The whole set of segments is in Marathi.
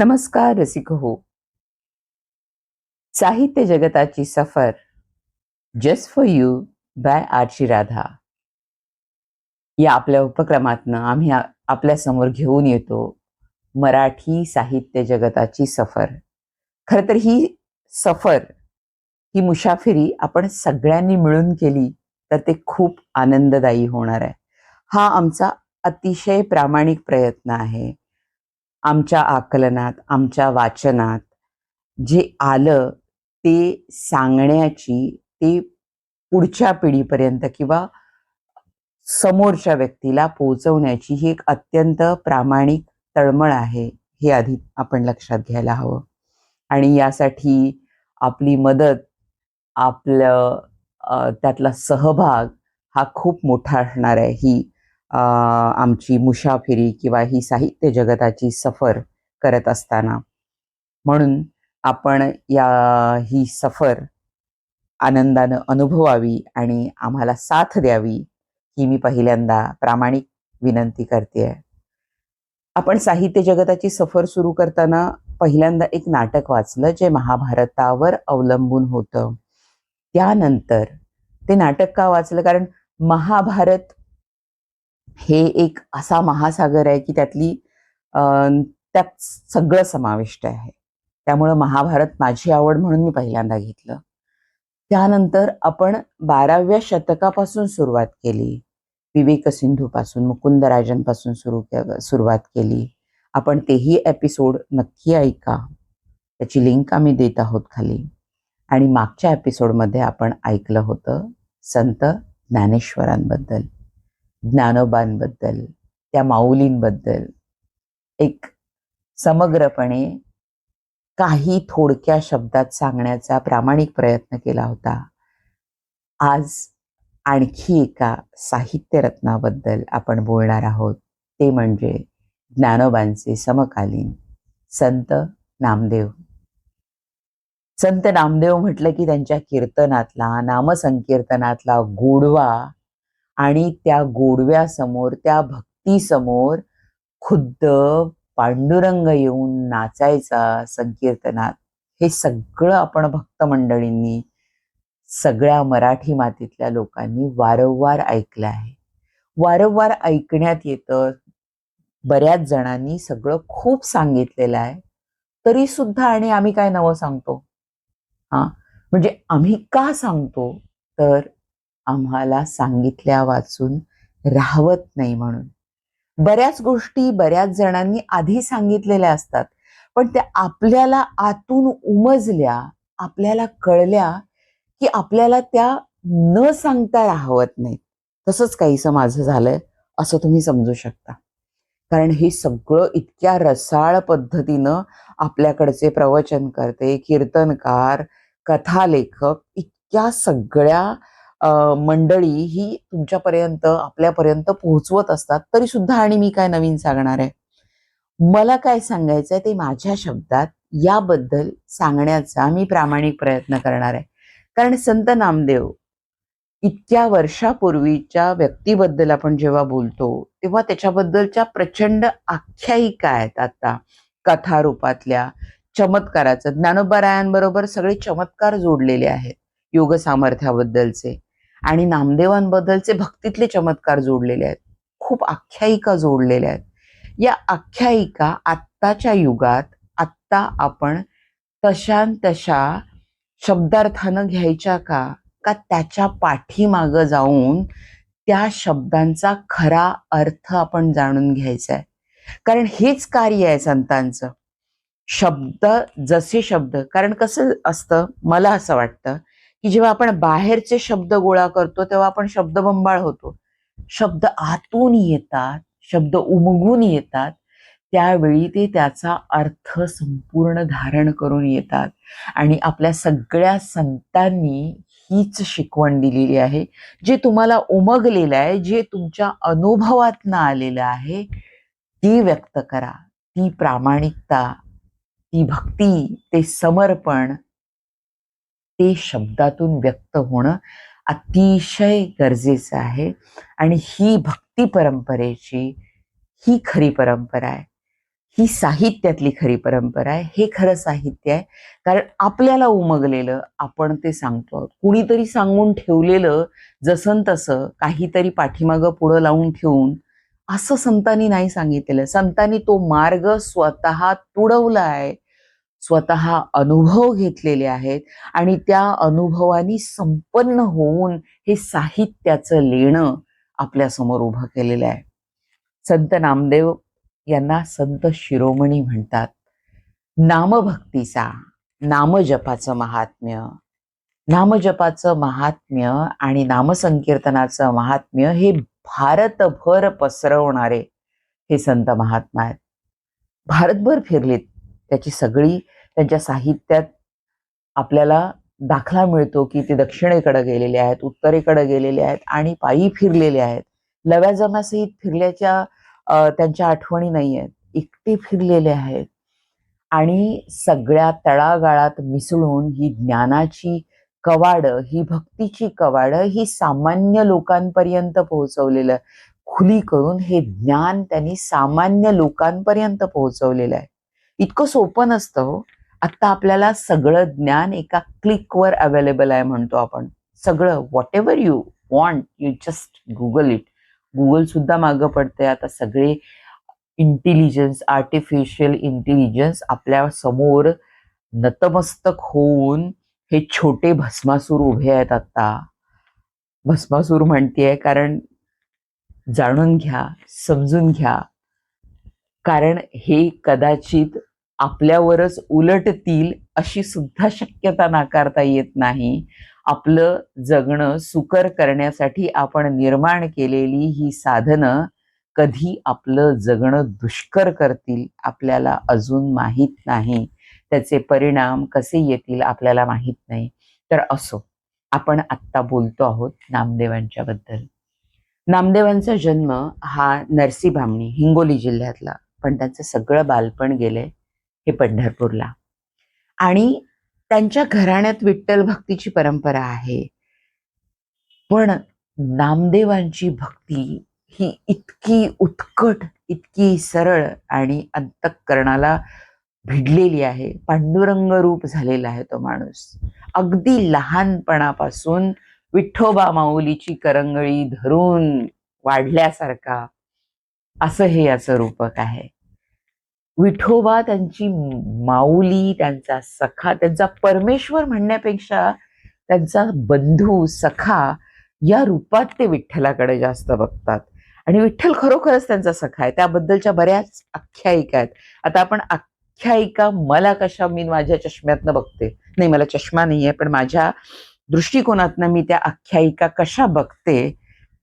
नमस्कार रसिक हो साहित्य जगताची सफर just for you by Aarshi Radha. या आपल्या उपक्रमातनं आम्ही आपल्यासमोर घेऊन येतो मराठी साहित्य जगताची सफर. खर तर ही सफर ही मुसाफिरी आपण सगळ्यांनी मिळून केली तर ते खूप आनंददायी होणार आहे. हा आमचा अतिशय प्रामाणिक प्रयत्न आहे. आमच्या आकलनात आमच्या वाचनात जे आलं ते सांगण्याची ते पुढच्या पिढीपर्यंत किंवा समोरच्या व्यक्तीला पोहोचवण्याची ही एक अत्यंत प्रामाणिक तळमळ आहे हे आधी आपण लक्षात घ्यायला हवं. आणि यासाठी आपली मदत आपलं त्यातला सहभाग हा खूप मोठा असणार आहे ही आमची मुसाफिरी किंवा ही साहित्य जगताची सफर करत असताना. म्हणून आपण या ही सफर आनंदानं अनुभवावी आणि आम्हाला साथ द्यावी ही मी पहिल्यांदा प्रामाणिक विनंती करते. आपण साहित्य जगताची सफर सुरू करताना पहिल्यांदा एक नाटक वाचलं जे महाभारतावर अवलंबून होतं. त्यानंतर ते नाटक का वाचलं? कारण महाभारत हे एक असा महासागर आहे की त्यातली त्यात सगळं समाविष्ट आहे. त्यामुळं महाभारत माझी आवड म्हणून मी पहिल्यांदा घेतलं. त्यानंतर आपण बाराव्या शतकापासून सुरुवात केली. विवेक सिंधूपासून मुकुंदराजांपासून सुरू के- सुरुवात केली. आपण तेही एपिसोड नक्की ऐका. त्याची लिंक आम्ही देत आहोत खाली. आणि मागच्या एपिसोडमध्ये आपण ऐकलं होतं संत ज्ञानेश्वरांबद्दल. ज्ञानोबांबद्दल त्या माऊलींबद्दल एक समग्रपणे काही थोडक्या शब्दात सांगण्याचा प्रामाणिक प्रयत्न केला होता. आज आणखी एका साहित्यरत्नाबद्दल आपण बोलणार आहोत. ते म्हणजे ज्ञानोबांचे समकालीन संत नामदेव. संत नामदेव म्हटलं की त्यांच्या कीर्तनातला नामसंकीर्तनातला गोडवा आणि त्या गोडव्यासमोर त्या भक्तीसमोर खुद्द पांडुरंग येऊन नाचायचा संकीर्तनात. हे सगळं आपण भक्त मंडळींनी सगळ्या मराठी मातीतल्या लोकांनी वारंवार ऐकलं आहे. वारंवार ऐकण्यात येतं. बऱ्याच जणांनी सगळं खूप सांगितलेलं आहे. तरी सुद्धा आणि आम्ही काय नवं सांगतो? हा? म्हणजे आम्ही का सांगतो? तर आम्हाला सांगितल्या वाचून राहवत नाही म्हणून. बऱ्याच गोष्टी बऱ्याच जणांनी आधी सांगितलेल्या असतात पण त्या आपल्याला आतून उमजल्या आपल्याला कळल्या की आपल्याला त्या न सांगता राहवत नाहीत. तसंच काहीसं माझं झालंय असं तुम्ही समजू शकता. कारण हे सगळं इतक्या रसाळ पद्धतीनं आपल्याकडचे प्रवचन करते कीर्तनकार कथालेखक इतक्या सगळ्या मंडळी ही तुमच्यापर्यंत आपल्यापर्यंत पोहोचवत असतात तरी सुद्धा आणि मी काय नवीन सांगणार आहे? मला काय सांगायचंय ते माझ्या शब्दात याबद्दल सांगण्याचा मी प्रामाणिक प्रयत्न करणार आहे. कारण संत नामदेव इतक्या वर्षापूर्वीच्या व्यक्तीबद्दल आपण जेव्हा बोलतो तेव्हा त्याच्याबद्दलच्या प्रचंड आख्यायिका आहेत आता. कथारूपातल्या चमत्काराचं ज्ञानोबरायांबरोबर सगळे चमत्कार जोडलेले आहेत योग सामर्थ्याबद्दलचे आणि नामदेवांबद्दलचे भक्तीतले चमत्कार जोडलेले आहेत. खूप आख्यायिका जोडलेल्या आहेत. या आख्यायिका आत्ताच्या युगात आत्ता आपण तशान तशा शब्दार्थानं घ्यायच्या का? का त्याच्या पाठीमागं जाऊन त्या शब्दांचा खरा अर्थ आपण जाणून घ्यायचा आहे? कारण हेच कार्य आहे संतांचं. शब्द जसे शब्द कारण कसं असतं? मला असं वाटतं की जेव्हा आपण बाहेरचे शब्द गोळा करतो तेव्हा आपण शब्दबंबाळ होतो. शब्द आतून येतात शब्द उमगून येतात. त्यावेळी ते त्याचा अर्थ संपूर्ण धारण करून येतात. आणि आपल्या सगळ्या संतांनी हीच शिकवण दिलेली आहे. जे तुम्हाला उमगलेलं आहे जे तुमच्या अनुभवातनं आलेलं आहे ती व्यक्त करा. ती प्रामाणिकता ती भक्ती ते समर्पण ते शब्दातून व्यक्त होणं अतिशय गरजेचं आहे. आणि ही भक्ती परंपरेची ही खरी परंपरा आहे. ही साहित्यातली खरी परंपरा आहे. हे खरं साहित्य आहे. कारण आपल्याला उमगलेलं आपण ते सांगतो आहोत. कुणीतरी सांगून ठेवलेलं जसं तसं काहीतरी पाठीमागं पुढं लावून ठेवून असं संतांनी नाही सांगितलेलं. संतांनी तो मार्ग स्वतः तुडवला आहे स्वतः अनुभव घेतलेले आहेत आणि त्या अनुभवानी संपन्न होऊन हे साहित्याचं लेणं आपल्यासमोर उभं केलेलं आहे. संत नामदेव यांना संत शिरोमणी म्हणतात. नामभक्तीचा नामजपाचं महात्म्य. नामजपाचं महात्म्य आणि नामसंकीर्तनाचं महात्म्य हे भारतभर पसरवणारे हे संत महात्मा आहेत. भारतभर फिरलेत. त्याची सगळी त्यांच्या साहित्यात आपल्याला दाखला मिळतो की ते दक्षिणेकडे गेलेले आहेत उत्तरेकडे गेलेले आहेत आणि पायी फिरलेले आहेत. लव्या जमासहित फिरल्याच्या त्यांच्या आठवणी नाही आहेत. एकटे फिरलेले आहेत. आणि सगळ्या तळागाळात मिसळून ही ज्ञानाची कवाड ही भक्तीची कवाड ही सामान्य लोकांपर्यंत पोहोचवलेलं आहे. खुली करून हे ज्ञान त्यांनी सामान्य लोकांपर्यंत पोहोचवलेलं आहे. इतकं सोपं नसतं हो. आपल्याला सगळं ज्ञान एका क्लिकवर अवेलेबल आहे म्हणतो आपण. सगळं whatever you want you just Google it Google सुद्धा मागं पडते आता सगळे इंटेलिजन्स आर्टिफिशियल इंटेलिजन्स आपल्यासमोर नतमस्तक होऊन हे छोटे भस्मासूर उभे आहेत आत्ता. भस्मासूर म्हणतेय कारण जाणून घ्या समजून घ्या. कारण हे कदाचित आपल्यावरच उलटतील अशी सुद्धा शक्यता नाकारता येत नाही. आपलं जगणं सुकर करण्यासाठी आपण निर्माण केलेली ही साधनं कधी आपलं जगणं दुष्कर करतील आपल्याला अजून माहीत नाही. त्याचे परिणाम कसे येतील आपल्याला माहीत नाही. तर असो आपण आत्ता बोलतो आहोत नामदेवांच्या बद्दल. नामदेवांचा जन्म हा नरसी भामणी हिंगोली जिल्ह्यातला पण त्यांचं सगळं बालपण गेलंय. हे पंढरपूरला. आणि त्यांच्या घराण्यात विठ्ठल भक्तीची परंपरा आहे. पण नामदेवांची भक्ती ही इतकी उत्कट इतकी सरळ आणि अंतःकरणाला भिडलेली आहे. पांडुरंग रूप झालेला आहे तो माणूस. अगदी लहानपणापासून विठ्ठोबा माऊलीची करंगळी धरून वाढल्यासारखा असं हे याचं रूपक आहे. विठोबा त्यांची माऊली त्यांचा सखा त्यांचा परमेश्वर म्हणण्यापेक्षा त्यांचा बंधू सखा या रूपात ते विठ्ठलाकडे जास्त बघतात. आणि विठ्ठल खरोखरच त्यांचा सखा आहे. त्याबद्दलच्या बऱ्याच आख्यायिका आहेत. आता आपण आख्यायिका मला कशा मी माझ्या चष्म्यातनं बघते? नाही मला चष्मा नाही आहे पण माझ्या दृष्टिकोनातनं मी त्या आख्यायिका कशा बघते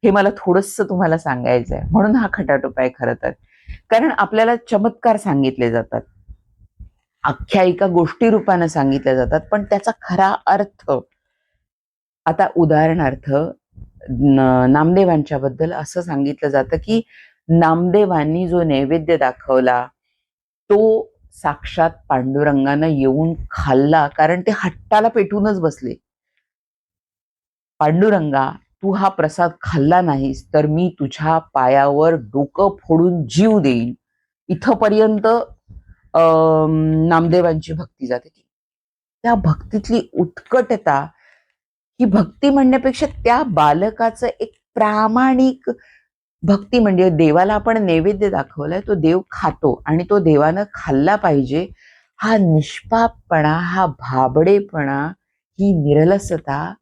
हे मला थोडंसं तुम्हाला सांगायचं आहे म्हणून हा खटाटोप आहे खरं तर. कारण आपल्याला चमत्कार सांगितले जातात. आख्यायिका गोष्टी रूपानं सांगितल्या जातात पण त्याचा खरा अर्थ आता उदाहरणार्थ नामदेवांच्या बद्दल असं सांगितलं जातं की नामदेवांनी जो नैवेद्य दाखवला तो साक्षात पांडुरंगानं येऊन खाल्ला कारण ते हट्टाला पेटूनच बसले. पांडुरंगा तू हा प्रसाद खाल्ला नाहीस तर मी तुझ्या पायावर डोकं फोडून जीव देईन. इथपर्यंत अं, नामदेवांची भक्ती जाते त्या भक्तीतली उत्कटता ही भक्ती म्हणण्यापेक्षा त्या बालकाचं एक प्रामाणिक भक्ती म्हणजे देवाला आपण नैवेद्य दाखवलाय तो देव खातो आणि तो देवानं खाल्ला पाहिजे हा निष्पापपणा हा भाबडेपणा ही निरलसता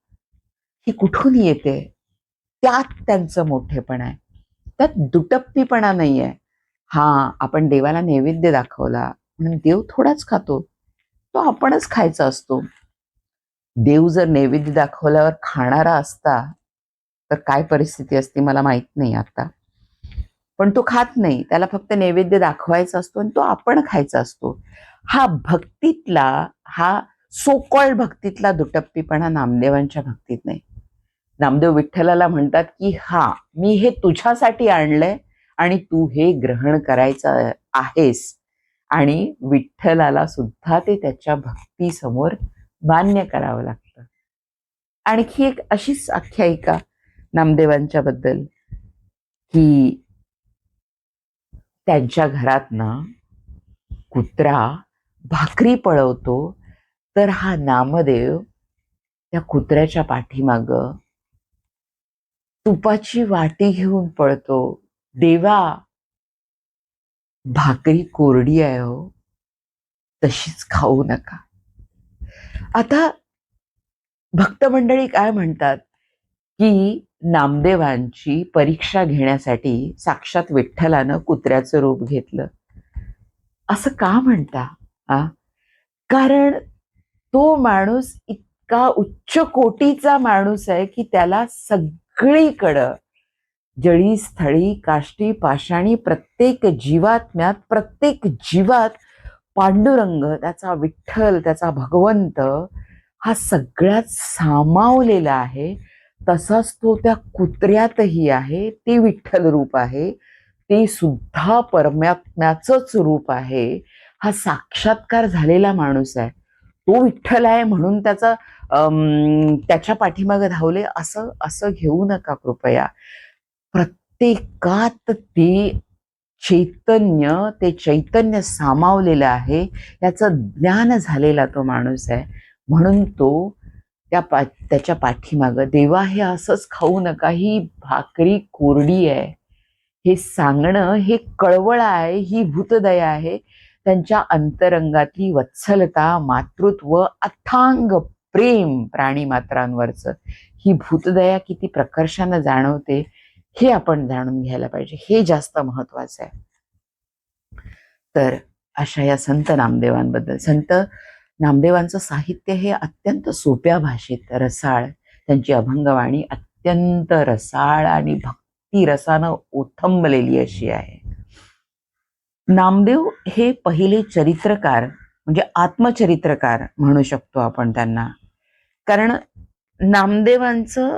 ही कुठून येते? त्यात त्यांचं मोठेपण आहे. त्यात दुटप्पीपणा नाही आहे हा आपण देवाला नैवेद्य दाखवला म्हणून देव थोडाच खातो. तो आपणच खायचा असतो. देव जर नैवेद्य दाखवल्यावर खाणारा असता तर काय परिस्थिती असते मला माहीत नाही आता. पण तो खात नाही. त्याला फक्त नैवेद्य दाखवायचा असतो आणि तो आपण खायचा असतो. हा भक्तीतला हा सोकॉल्ड भक्तीतला दुटप्पीपणा नामदेवांच्या भक्तीत नाही. नामदेव विठ्ठलाला म्हणतात की हा मी हे तुझ्यासाठी आणलंय आणि तू हे ग्रहण करायचं आहेस. आणि विठ्ठलाला सुद्धा ते त्याच्या भक्तीसमोर मान्य करावं लागतं. आणखी एक अशीच आख्यायिका नामदेवांच्या बद्दल की त्यांच्या घरात ना कुत्रा भाकरी पळवतो तर हा नामदेव त्या कुत्र्याच्या पाठीमागं तुपाची वाटी घेऊन पळतो. देवा भाकरी कोरडी आहे हो. तशीच खाऊ नका. आता भक्त मंडळी काय म्हणतात? की नामदेवांची परीक्षा घेण्यासाठी साक्षात विठ्ठलानं कुत्र्याचं रूप घेतलं. असं का म्हणता? आ? कारण तो माणूस इतका उच्च कोटीचा माणूस आहे की त्याला सग सगळीकडं जळी स्थळी काष्टी पाषाणी प्रत्येक जीवात्म्यात प्रत्येक जीवात पांडुरंग त्याचा विठ्ठल त्याचा भगवंत हा सगळ्यात सामावलेला आहे. तसाच तो त्या कुत्र्यातही आहे. ते विठ्ठल रूप आहे. ते सुद्धा परमात्म्याचंच रूप आहे. हा साक्षात्कार झालेला माणूस आहे. तो विठ्ठल आहे म्हणून त्याचा त्याच्या पाठीमागे धावले असं असं घेऊ नका कृपया. प्रत्येकात ते चैतन्य ते चैतन्य सामावलेलं आहे याचं ज्ञान झालेला तो माणूस आहे. म्हणून तो त्या पा त्याच्या पाठीमागं देवा हे असंच खाऊ नका ही भाकरी कोरडी आहे. हे सांगणं हे कळवळ आहे ही भूतदया आहे. त्यांच्या अंतरंगातली वत्सलता मातृत्व अथांग प्रेम प्राणी मात्रांवरचं ही भूतदया किती प्रकर्षानं जाणवते हे आपण जाणून घ्यायला पाहिजे. हे जास्त महत्वाचं आहे. तर अशा या संत नामदेवांबद्दल. संत नामदेवांचं साहित्य हे अत्यंत सोप्या भाषेत रसाळ त्यांची अभंगवाणी अत्यंत रसाळ आणि भक्ती रसानं ओथंबलेली अशी आहे. नामदेव हे पहिले चरित्रकार म्हणजे आत्मचरित्रकार म्हणू शकतो आपण त्यांना. कारण नामदेवांचं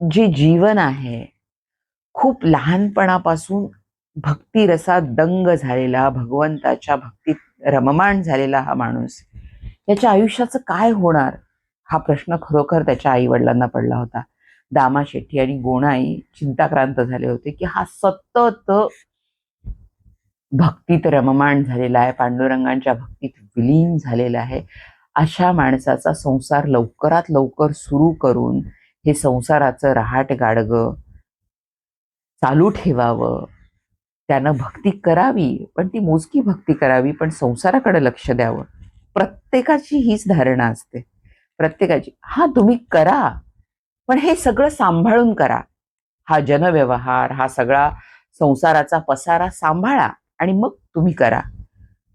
जे जीवन आहे खूप लहानपणापासून भक्तिरसा दंग झालेला भगवंताच्या भक्तीत रममाण झालेला हा माणूस त्याच्या आयुष्याचं काय होणार हा प्रश्न खरोखर त्याच्या आई वडिलांना पडला होता. दामा शेट्टी आणि गोणाई चिंताक्रांत झाले होते की हा सतत भक्तीत रममाण झालेला आहे. पांडुरंगांच्या भक्तीत विलीन झालेला आहे. अशा माणसाचा संसार लवकरात लवकर सुरू करून हे संसाराचं रहाट गाडगं चालू ठेवावं. त्यानं भक्ती करावी पण ती मोजकी भक्ती करावी पण संसाराकडे लक्ष द्यावं. प्रत्येकाची हीच धारणा असते. प्रत्येकाची हा तुम्ही करा पण हे सगळं सांभाळून करा. हा जनव्यवहार हा सगळा संसाराचा पसारा सांभाळा. आणि मग तुम्ही करा.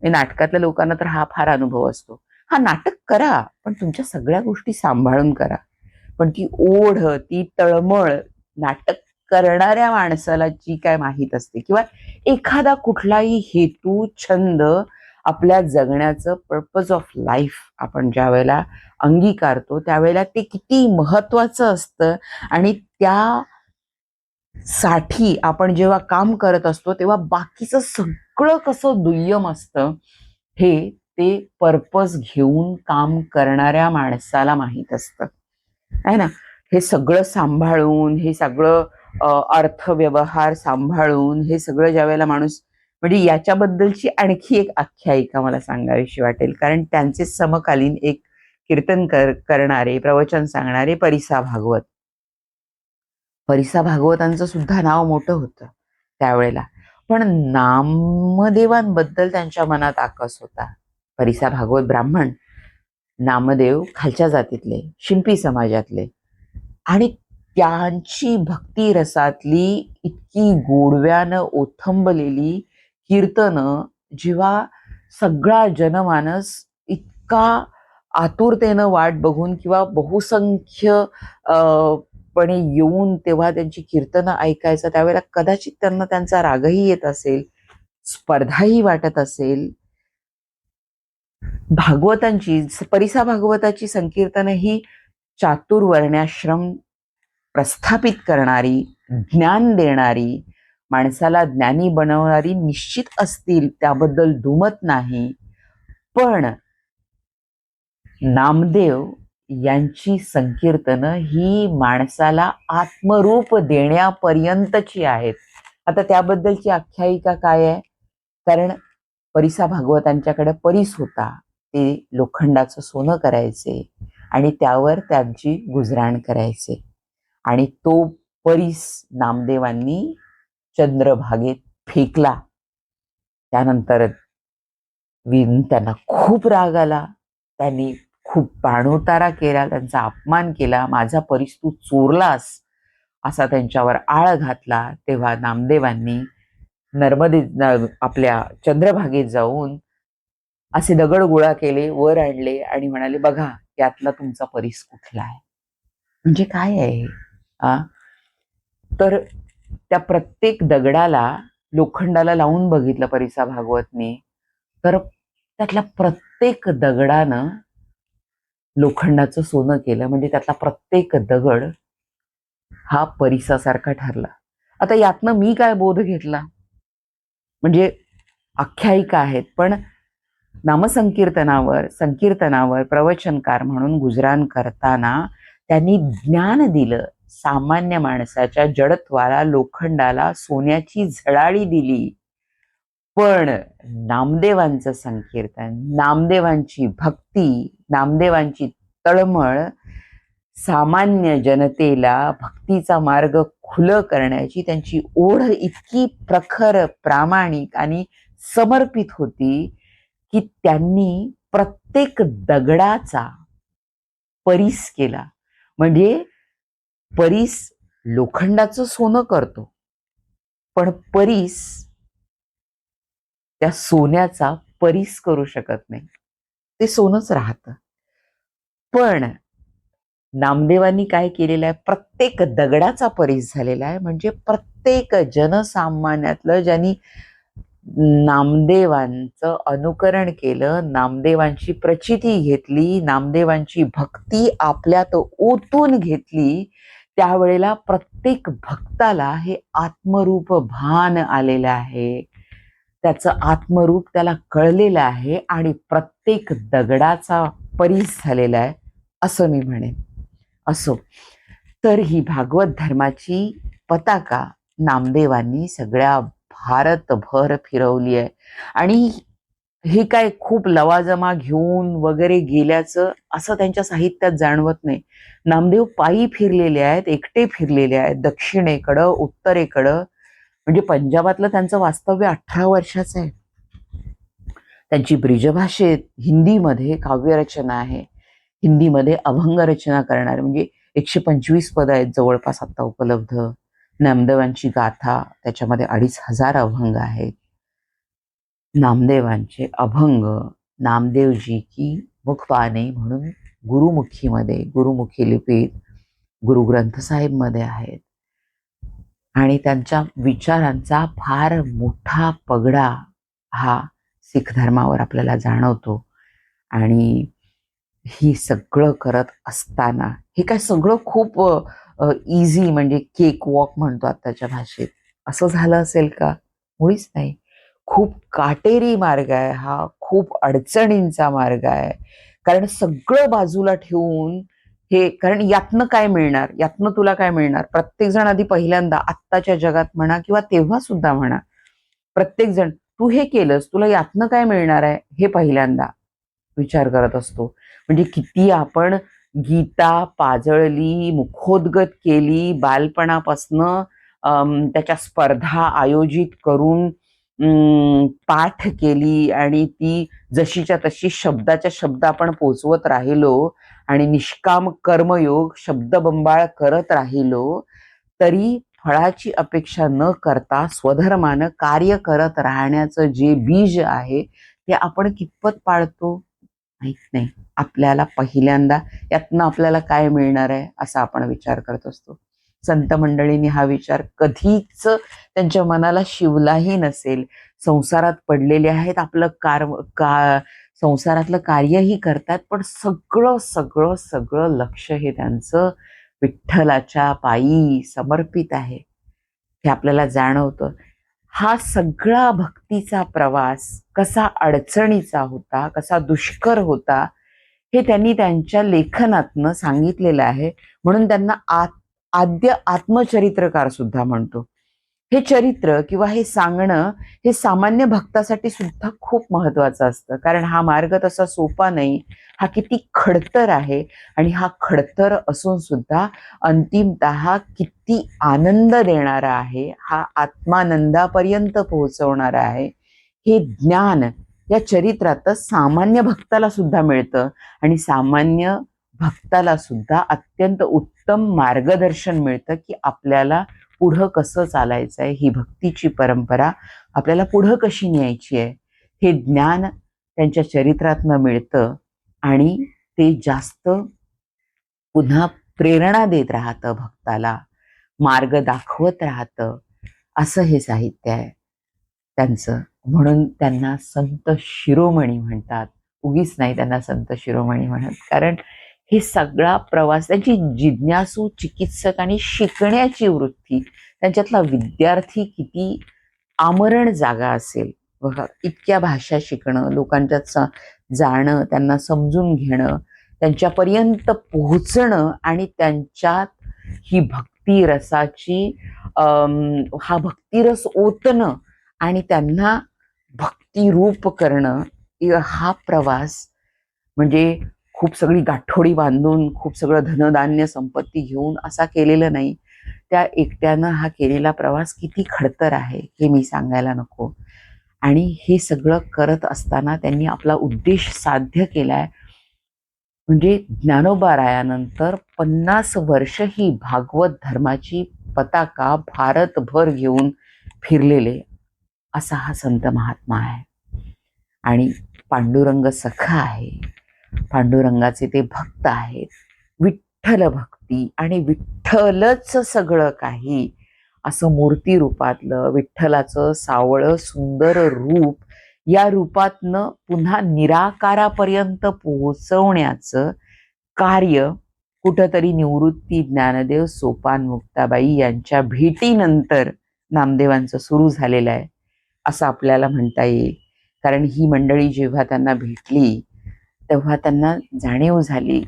हे नाटकातल्या लोकांना तर हा फार अनुभव असतो. हा नाटक करा पण तुमच्या सगळ्या गोष्टी सांभाळून करा. पण ती ओढ ती तळमळ नाटक करणाऱ्या माणसाला जी काय माहीत असते किंवा एखादा कुठलाही हेतू छंद आपल्या जगण्याचं पर्पज ऑफ लाईफ आपण ज्या वेळेला अंगीकारतो त्यावेळेला ते किती महत्वाचं असतं आणि त्या साठी आपण जेव्हा काम करत असतो तेव्हा बाकीचं सगळं कसं दुय्यम असतं हे ते पर्पज घेऊन काम करणाऱ्या माणसाला माहीत असतं. आहे ना? हे सगळं सांभाळून हे सगळं अर्थव्यवहार सांभाळून हे सगळं ज्या वेळेला माणूस म्हणजे याच्याबद्दलची आणखी एक आख्यायिका मला सांगावीशी वाटेल. कारण त्यांचे समकालीन एक कीर्तन कर करणारे प्रवचन सांगणारे परिसा भागवत. परिसा भागवतांचं सुद्धा नाव मोठं होतं त्यावेळेला. पण नामदेवांबद्दल त्यांच्या मनात आकस होता. परिसा भागवत ब्राह्मण नामदेव खालच्या जातीतले शिंपी समाजातले. आणि त्यांची भक्ती रसातली इतकी गोडव्यानं ओथंबलेली कीर्तनं जेव्हा सगळा जनमानस इतका आतुरतेनं वाट बघून किंवा बहुसंख्य पणे येऊन तेव्हा त्यांची कीर्तनं ऐकायचं त्यावेळेला कदाचित त्यांना त्यांचा रागही येत असेल स्पर्धाही वाटत असेल. भागवतांची परिसा भागवताची संकीर्तन ही चातुर्वर्ण्याश्रम प्रस्थापित करणारी ज्ञान देणारी माणसाला ज्ञानी बनवणारी निश्चित असतील त्याबद्दल दुमत नाही. पण नामदेव यांची संकीर्तनं ही माणसाला आत्मरूप देण्यापर्यंतची आहेत. आता त्याबद्दलची आख्यायिका काय आहे? कारण परिसा भागवतांच्याकडे परीस होता. ते लोखंडाचं सोनं करायचे आणि त्यावर त्यांची गुजराण करायचे. आणि तो परीस नामदेवांनी चंद्रभागेत फेकला. त्यानंतर त्यांना खूप राग आला. त्यांनी खूप पाणउतारा केला त्यांचा अपमान केला माझा परीस तू चोरलास असा त्यांच्यावर आळ घातला. तेव्हा नामदेवांनी नर्मदे आपल्या चंद्रभागेत जाऊन असे दगड गोळा केले वर आणले आणि म्हणाले बघा यातला तुमचा परीस कुठला आहे? म्हणजे काय आहे तर त्या प्रत्येक दगडाला लोखंडाला लावून बघितलं परिसा भागवतने. तर त्यातल्या प्रत्येक दगडानं लोखंडाचं सोनं केलं म्हणजे त्यातला प्रत्येक दगड हा परिसासारखा ठरला. आता यातनं मी काय बोध घेतला? म्हणजे आख्यायिका आहेत? पण नामसंकीर्तनावर संकीर्तनावर प्रवचनकार म्हणून गुजरान करताना त्यांनी ज्ञान दिलं. सामान्य माणसाच्या जडत्वाला लोखंडाला सोन्याची झळाळी दिली. पण नामदेवांचं संकीर्तन नामदेवांची भक्ती नामदेवांची तळमळ सामान्य जनतेला भक्तीचा मार्ग खुलं करण्याची त्यांची ओढ इतकी प्रखर प्रामाणिक आणि समर्पित होती की त्यांनी प्रत्येक दगडाचा परीस केला. म्हणजे परीस लोखंडाचं सोनं करतो पण परीस त्या सोन्याचा परीस करू शकत नाही. ते सोनच राहतं. पण नामदेवांनी काय केलेलं आहे? प्रत्येक दगडाचा परीस झालेला आहे. म्हणजे प्रत्येक जनसामान्यातलं ज्यांनी नामदेवांचं अनुकरण केलं नामदेवांची प्रचिती घेतली नामदेवांची भक्ती आपल्यात ओतून घेतली त्यावेळेला प्रत्येक भक्ताला हे आत्मरूप भान आलेलं आहे. त्याचं आत्मरूप त्याला कळलेलं आहे आणि प्रत्येक दगडाचा परीस झालेला आहे असं मी म्हणेन. असो. तर ही भागवत धर्माची पताका नामदेवांनी सगळ्या भारतभर फिरवली आहे. आणि हे काय खूप लवाजमा घेऊन वगैरे गेल्याचं असं त्यांच्या साहित्यात जाणवत नाही. नामदेव पायी फिरलेले आहेत एकटे फिरलेले आहेत दक्षिणेकडं उत्तरेकडं. म्हणजे पंजाबातलं त्यांचं वास्तव्य अठरा वर्षाचं आहे. त्यांची ब्रिजभाषेत हिंदीमध्ये काव्यरचना आहे. हिंदीमध्ये अभंग रचना करणारे म्हणजे एकशे पंचवीस पद आहेत जवळपास आत्ता उपलब्ध. नामदेवांची गाथा त्याच्यामध्ये अडीच हजार अभंग आहेत. नामदेवांचे अभंग नामदेवजी की मुखपाने म्हणून गुरुमुखीमध्ये गुरुमुखी लिपीत गुरुग्रंथ साहेबमध्ये आहेत. आणि त्यांच्या विचारांचा फार मोठा पगडा हा सिख धर्मावर आपल्याला जाणवतो. आणि ही सगळं करत असताना हे काय सगळं खूप इझी म्हणजे केक वॉक म्हणतो आत्ताच्या भाषेत. असं झालं असेल का? मुळीच नाही. खूप काटेरी मार्ग आहे हा. खूप अडचणींचा मार्ग आहे. कारण सगळं बाजूला ठेवून हे कारण यातनं काय मिळणार? यातनं तुला काय मिळणार? प्रत्येक जण आधी पहिल्यांदा आत्ताच्या जगात म्हणा किंवा तेव्हा सुद्धा म्हणा प्रत्येक जण तू हे केलंस तुला यातनं काय मिळणार आहे? हे पहिल्यांदा विचार करत असतो. म्हणजे किती आपण गीता पाजळली मुखोद्गत केली बालपणापासनं त्याच्या स्पर्धा आयोजित करून पाठ केली आणि ती जशीच्या तशी शब्दाच्या शब्द आपण पोचवत राहिलो आणि निष्काम कर्मयोग शब्दबंबाळ करत राहिलो तरी फळाची अपेक्षा न करता स्वधर्मानं कार्य करत राहण्याचं जे बीज आहे ते आपण कितपत पाळतो? माहीत नाही. आपल्याला पहिल्यांदा यातनं आपल्याला काय मिळणार आहे असा आपण विचार करत असतो. संत मंडळींनी हा विचार कधीच त्यांच्या मनाला शिवलाही नसेल. संसारात पडलेले आहेत आपलं कार का संसारातलं कार्यही करतात पण सगळं सगळं सगळं लक्ष हे त्यांचं विठ्ठलाच्या पायी समर्पित आहे. हे आपल्याला जाणवतं. हा सगळा भक्तीचा प्रवास कसा अडचणीचा होता कसा दुष्कर होता हे त्यांनी त्यांच्या लेखनातनं सांगितलेलं आहे. म्हणून त्यांना आत आद्य आत्मचरित्रकार सुद्धा म्हणतो. हे चरित्र किंवा हे सांगणं हे सामान्य भक्तासाठी सुद्धा खूप महत्वाचं असतं. कारण हा मार्ग तसा सोपा नाही. हा किती खडतर आहे आणि हा खडतर असून सुद्धा अंतिमतः किती आनंद देणारा आहे हा आत्मानंदापर्यंत पोहोचवणारा आहे हे ज्ञान या चरित्रातच सामान्य भक्ताला सुद्धा मिळतं आणि सामान्य भक्ताला सुद्धा अत्यंत उत्तम मार्गदर्शन मिळतं की आपल्याला पुढं कसं चालायचं आहे ही भक्तीची परंपरा आपल्याला पुढं कशी न्यायची आहे हे ज्ञान त्यांच्या चरित्रातनं मिळतं आणि ते जास्त पुन्हा प्रेरणा देत राहतं भक्ताला मार्ग दाखवत राहतं असं हे साहित्य आहे. त्यांचं म्हणून त्यांना संत शिरोमणी म्हणतात. उगीच नाही त्यांना संत शिरोमणी म्हणत कारण हे सगळा प्रवास त्यांची जिज्ञासू चिकित्सक आणि शिकण्याची वृत्ती त्यांच्यातला विद्यार्थी किती आमरण जागा असेल. बघा इतक्या भाषा शिकणं लोकांच्यात जाणं त्यांना समजून घेणं त्यांच्यापर्यंत पोहोचणं आणि त्यांच्यात ही भक्ती रसाची हा भक्तिरस ओतणं आणि त्यांना भक्तिरूप करणं हा प्रवास म्हणजे खूप सगळी गाठोडी बांधून खूप सगळं धनधान्य संपत्ती घेऊन असा केलेलं नाही. त्या एकट्यानं हा केलेला प्रवास किती खडतर आहे हे मी सांगायला नको. आणि हे सगळं करत असताना त्यांनी आपला उद्देश साध्य केलाय. म्हणजे ज्ञानोबारायानंतर पन्नास वर्ष ही भागवत धर्माची पताका भारतभर घेऊन फिरलेले असा हा संत महात्मा आहे. आणि पांडुरंग सखा आहे. पांडुरंगाचे ते भक्त आहेत. विठ्ठल भक्ती आणि विठ्ठलच सगळं काही असं मूर्ती रूपातलं विठ्ठलाचं सावळं सुंदर रूप या रूपातनं पुन्हा निराकारापर्यंत पोहोचवण्याचं कार्य कुठंतरी निवृत्ती ज्ञानदेव सोपान मुक्ताबाई यांच्या भेटीनंतर नामदेवांचं सुरू झालेलं आहे असं आपल्याला म्हणता येईल. कारण ही मंडळी जेव्हा त्यांना भेटली तेव्हा त्यांना जाणीव झाली.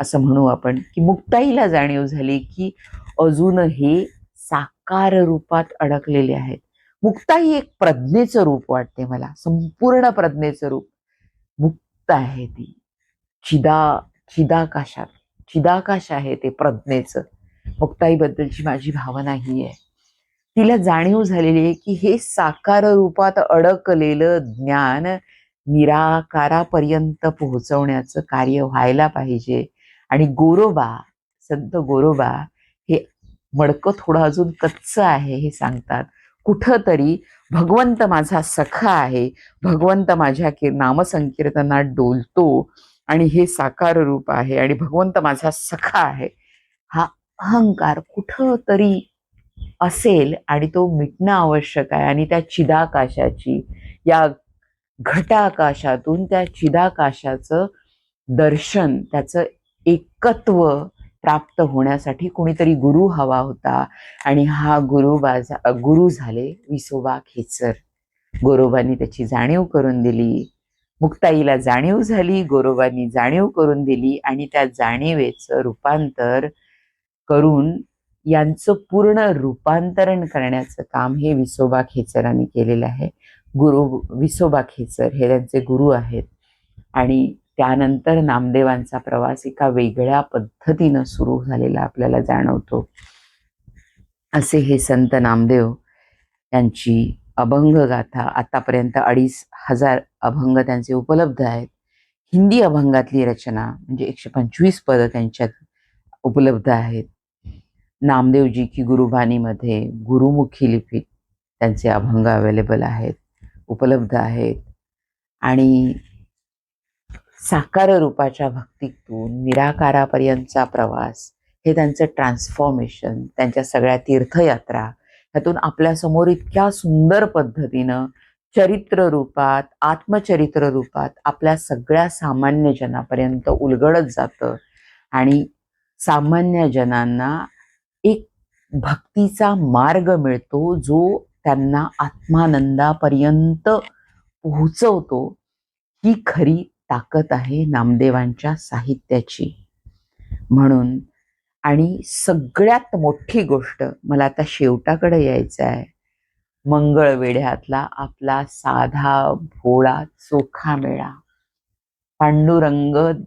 असं म्हणू आपण की मुक्ताईला जाणीव झाली की अजून हे साकार रूपात अडकलेले आहेत. मुक्ताई एक प्रज्ञेचं रूप वाटते मला संपूर्ण प्रज्ञेचं रूप. मुक्त आहे ती. चिदा चिदाकाशात चिदाकाश आहे ते प्रज्ञेचं. मुक्ताईबद्दलची माझी भावना ही आहे. तिला जाणीव झालेली आहे की हे साकार रूपात अडकलेलं ज्ञान निराकारापर्यंत पोहोचवण्याचं कार्य व्हायला पाहिजे. आणि गोरोबा संत गोरोबा हे मडकं थोडं अजून कच्च आहे हे सांगतात. कुठंतरी भगवंत माझा सखा आहे. भगवंत माझ्या की नामसंकीर्तनात डोलतो आणि हे साकार रूप आहे आणि भगवंत माझा सखा आहे. हा अहंकार कुठंतरी असेल आणि तो मिटणं आवश्यक आहे. आणि त्या चिदाकाशाची या घटाकाशातून त्या चिदाकाशाचं दर्शन त्याचं एकत्व प्राप्त होण्यासाठी कुणीतरी गुरु हवा होता. आणि हा गुरु बाजा गुरु झाले विसोबा खेचर. गोरोबांनी त्याची जाणीव करून दिली. मुक्ताईला जाणीव झाली गोरोबांनी जाणीव करून दिली आणि त्या जाणीवेचं रूपांतर करून यांचं पूर्ण रूपांतरण करण्याचं काम हे विसोबा खेचरांनी केलेलं आहे. गुरु विसोबा खेचर हे त्यांचे गुरु आहेत. आणि त्यानंतर नामदेवांचा प्रवास एका वेगळ्या पद्धतीनं सुरू झालेला आपल्याला जाणवतो. असे हे संत नामदेव यांची अभंग गाथा आतापर्यंत अडीच हजार अभंग त्यांचे उपलब्ध आहेत. हिंदी अभंगातली रचना म्हणजे एकशे पंचवीस पदं त्यांच्यात उपलब्ध आहेत. नामदेवजी की गुरुबानीमध्ये गुरुमुखी लिपीत त्यांचे अभंग अवेलेबल आहेत. उपलब्ध आहेत. आणि साकार रूपाच्या भक्तीतून निराकारापर्यंतचा प्रवास हे त्यांचं ट्रान्सफॉर्मेशन त्यांच्या सगळ्या तीर्थयात्रा ह्यातून आपल्यासमोर इतक्या सुंदर पद्धतीनं चरित्र रूपात आत्मचरित्र रूपात आपल्या सगळ्या सामान्य जनापर्यंत उलगडत जातं. आणि सामान्य जनांना एक भक्तीचा मार्ग मिळतो जो त्यांना आत्मानंदापर्यंत पोहोचवतो ही खरी ताकद आहे नामदेवांच्या साहित्याची. म्हणून आणि सगळ्यात मोठी गोष्ट मला आता शेवटाकडे यायचं आहे मंगळवेढ्यातला आपला साधा भोळा चोखा मेळा. पांडुरंग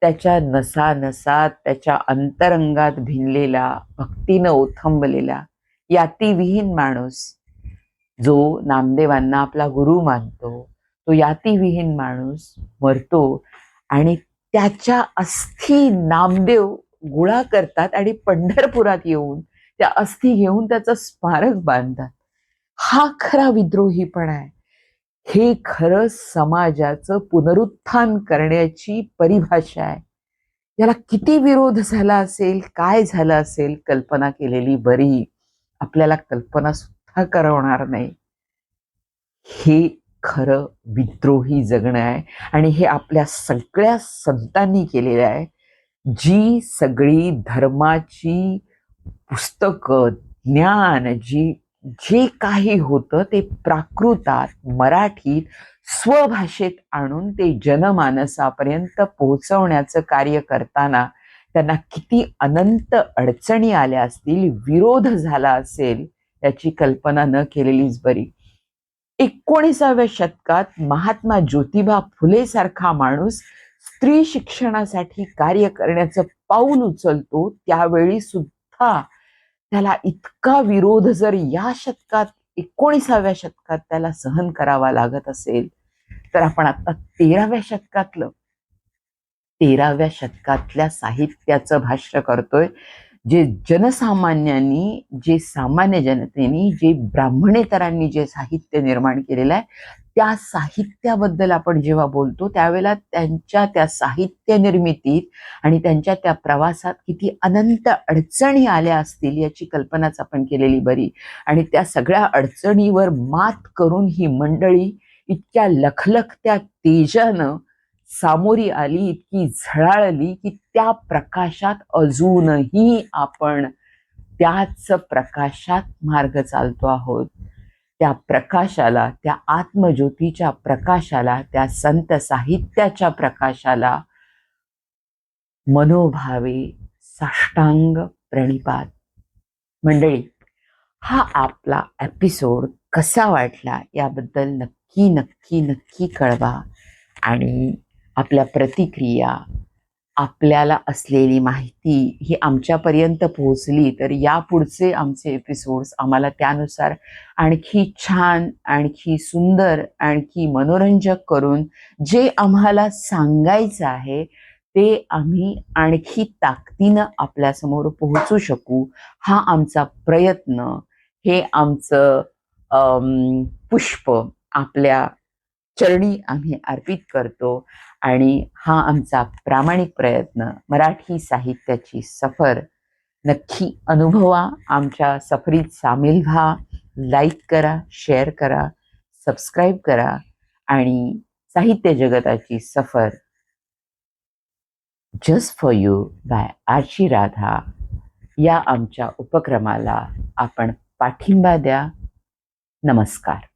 त्याच्या नसा नसात त्याच्या अंतरंगात भिनलेला भक्तीनं ओथंबलेला यातीविहीन माणूस जो नामदेवांना आपला गुरु मानतो तो यातीविहीन माणूस मरतो आणि त्याच्या अस्थी नामदेव गोळा करतात आणि पंढरपुरात येऊन त्या अस्थी घेऊन त्याचं स्मारक बांधतात. हा खरा विद्रोहीपणा आहे. हे खरं समाजाचं पुनरुत्थान करण्याची परिभाषा आहे. याला किती विरोध झाला असेल काय झालं असेल कल्पना केलेली बरी. आपल्याला कल्पना करवणार नाही. हे खरं विद्रोही जगणं आहे आणि हे आपल्या सगळ्या संतांनी केलेलं आहे. जी सगळी धर्माची पुस्तकं ज्ञान जी जे काही होतं ते प्राकृतात मराठीत स्वभाषेत आणून ते जनमानसापर्यंत पोहोचवण्याचं कार्य करताना त्यांना किती अनंत अडचणी आल्या असतील विरोध झाला असेल त्याची कल्पना न केलेलीच बरी. एकोणीसाव्या शतकात महात्मा ज्योतिबा फुले सारखा माणूस स्त्री शिक्षणासाठी कार्य करण्याचं पाऊल उचलतो त्यावेळी सुद्धा त्याला इतका विरोध जर या शतकात एकोणीसाव्या शतकात त्याला सहन करावा लागत असेल तर आपण आता तेराव्या शतकातलं तेराव्या शतकातल्या साहित्याचं भाष्य करतोय. जे जनसामान्यांनी जे सामान्य जनतेने जे ब्राह्मणेतरांनी जे साहित्य निर्माण केलेलं आहे त्या साहित्याबद्दल आपण जेव्हा बोलतो त्यावेळेला त्यांच्या त्या साहित्य निर्मितीत आणि त्यांच्या त्या प्रवासात किती अनंत अडचणी आल्या असतील याची कल्पनाच आपण केलेली बरी. आणि त्या सगळ्या अडचणीवर मात करून ही मंडळी इतक्या लखलखत्या तेजानं सामोरी आली इतकी झळाळली की त्या प्रकाशात अजूनही आपण त्याच प्रकाशात मार्ग चालतो आहोत. त्या प्रकाशाला त्या आत्मज्योतीच्या प्रकाशाला त्या संत साहित्याच्या प्रकाशाला मनोभावे साष्टांग प्रणिपात. मंडळी हा आपला एपिसोड कसा वाटला याबद्दल नक्की नक्की नक्की कळवा आणि आपल्या प्रतिक्रिया आपल्याला असलेली माहिती ही आमच्यापर्यंत पोहोचली तर यापुढचे आमचे एपिसोड्स आम्हाला त्यानुसार आणखी छान आणखी सुंदर आणखी मनोरंजक करून जे आम्हाला सांगायचं आहे ते आम्ही आणखी ताकदीनं आपल्यासमोर पोहोचू शकू हा आमचा प्रयत्न. हे आमचं पुष्प आपल्या चरणी आम्ही अर्पित करतो आणि हा आमचा प्रामाणिक प्रयत्न मराठी साहित्याची सफर. नक्की अनुभवा आमच्या सफरीत सामील व्हा लाईक करा शेअर करा सबस्क्राईब करा आणि साहित्य जगताची सफर. Just for you by Aarshi Radha. या आमच्या उपक्रमाला आपण पाठिंबा द्या. नमस्कार.